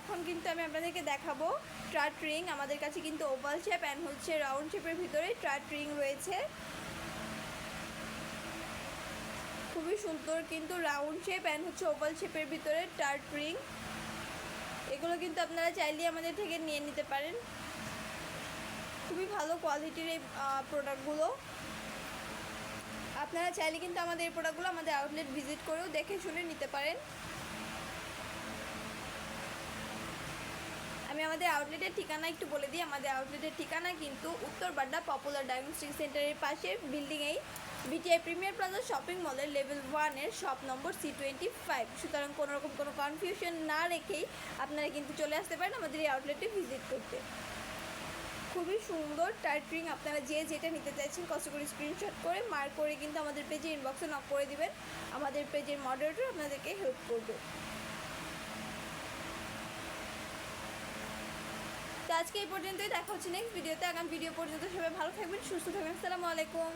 এখন কিন্তু আমি আপনাদেরকে দেখাবো ট্রাট রিং। আমাদের কাছে কিন্তু ওভাল শেপ অ্যান্ড হচ্ছে রাউন্ড শেপের ভিতরে ট্রাট রিং রয়েছে। খুবই সুন্দর কিন্তু রাউন্ড শেপ অ্যান্ড হচ্ছে ওভাল শেপের ভিতরে টার্ট রিং। এগুলো কিন্তু আপনারা চাইলে আমাদের থেকে নিয়ে নিতে পারেন। খুবই ভালো কোয়ালিটির এই প্রোডাক্টগুলো। আপনারা চাইলে কিন্তু আমাদের এই প্রোডাক্টগুলো আমাদের আউটলেট ভিজিট করেও দেখে শুনে নিতে পারেন। আমাদের আউটলেটের ঠিকানা একটু বলে দিই। আমাদের আউটলেটের ঠিকানা কিন্তু উত্তর বাড্ডা পপুলার ডায়াগনস্টিক সেন্টারের পাশের বিল্ডিংয়েই বিটিআই প্রিমিয়ার প্লাজা শপিং মলের লেভেল ওয়ানের shop number C twenty five সুতরাং কোনো রকম কোনো কনফিউশন না রেখেই আপনারা কিন্তু চলে আসতে পারেন আমাদের এই আউটলেটে ভিজিট করতে। খুবই সুন্দর টাইটরিং আপনারা যে যেটা নিতে চাইছেন কষ্ট করে স্ক্রিনশট করে মার্ক করে কিন্তু আমাদের পেজে ইনবক্সে নক করে দিবেন। আমাদের পেজের মডারেটর আপনাদেরকে হেল্প করবে। আজকে এই পর্যন্তই। দেখা হচ্ছে নেক্সট ভিডিওতে আগামী ভিডিও পর্যন্ত সবাই ভালো থাকবেন, সুস্থ থাকবেন। আসসালামু আলাইকুম।